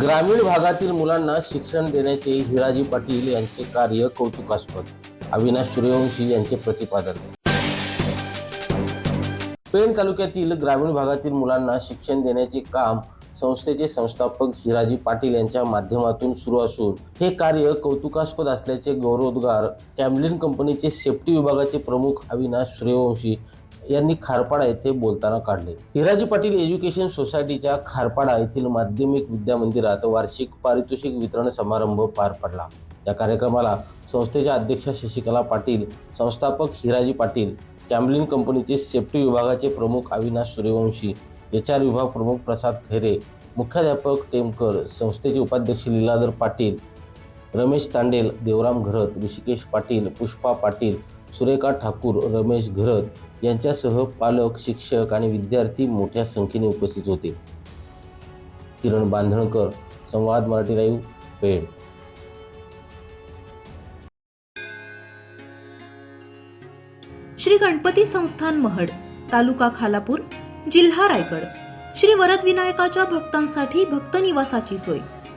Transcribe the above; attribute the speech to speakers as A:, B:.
A: ग्रामीण भागातील मुलांना शिक्षण देण्याचे हिराजी पाटील यांचे कार्य कौतुकास्पद. अविनाश सूर्यवंशी यांचे प्रतिपादन. पेण तालुक्यातील ग्रामीण भागातील मुलांना शिक्षण देण्याचे काम संस्थेचे संस्थापक हिराजी पाटील यांच्या माध्यमातून सुरू असून हे कार्य कौतुकास्पद असल्याचे गौरवोद्गार कॅमलिन कंपनीचे सेफ्टी विभागाचे प्रमुख अविनाश सूर्यवंशी यांनी खारपाडा येथे बोलताना काढले. हिराजी पाटील एज्युकेशन सोसायटीच्या खारपाडा येथील माध्यमिक विद्या मंदिरात वार्षिक पारितोषिक वितरण समारंभ पार पडला. या कार्यक्रमाला संस्थेच्या अध्यक्षा शशिकला पाटील संस्थापक हिराजी पाटील कॅमलिन कंपनीचे सेफ्टी विभागाचे प्रमुख अविनाश सूर्यवंशी एच आर विभाग प्रमुख प्रसाद खैरे मुख्याध्यापक टेमकर संस्थेचे उपाध्यक्ष लीलाधर पाटील रमेश तांडेल देवराम घरत ऋषिकेश पाटील पुष्पा पाटील सुरेखा ठाकूर रमेश घरत यांच्यासह पालक शिक्षक आणि विद्यार्थी मोठ्या संख्येने उपस्थित होते. किरण बांधणकर संवाद मराठी लाईव्ह पेड
B: श्री गणपती संस्थान महड तालुका खालापूर जिल्हा रायगड. श्री वरद विनायकाच्या भक्तांसाठी भक्त निवासाची सोय.